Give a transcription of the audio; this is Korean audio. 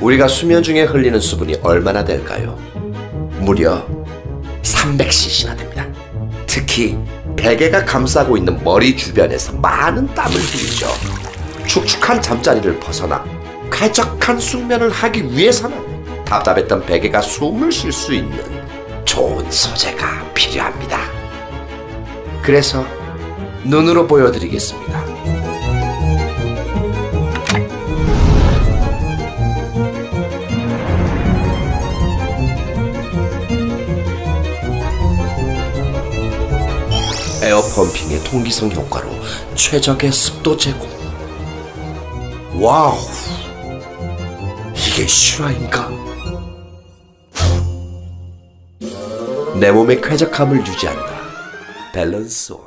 우리가 수면 중에 흘리는 수분이 얼마나 될까요? 무려 300cc나 됩니다. 특히 베개가 감싸고 있는 머리 주변에서 많은 땀을 흘리죠. 축축한 잠자리를 벗어나 쾌적한 숙면을 하기 위해서는 답답했던 베개가 숨을 쉴 수 있는 좋은 소재가 필요합니다. 그래서 눈으로 보여드리겠습니다. 에어 펌핑의 통기성 효과로 최적의 습도 제공. 와우, 이게 실화인가? 내 몸의 쾌적함을 유지한다. 밸런스 온.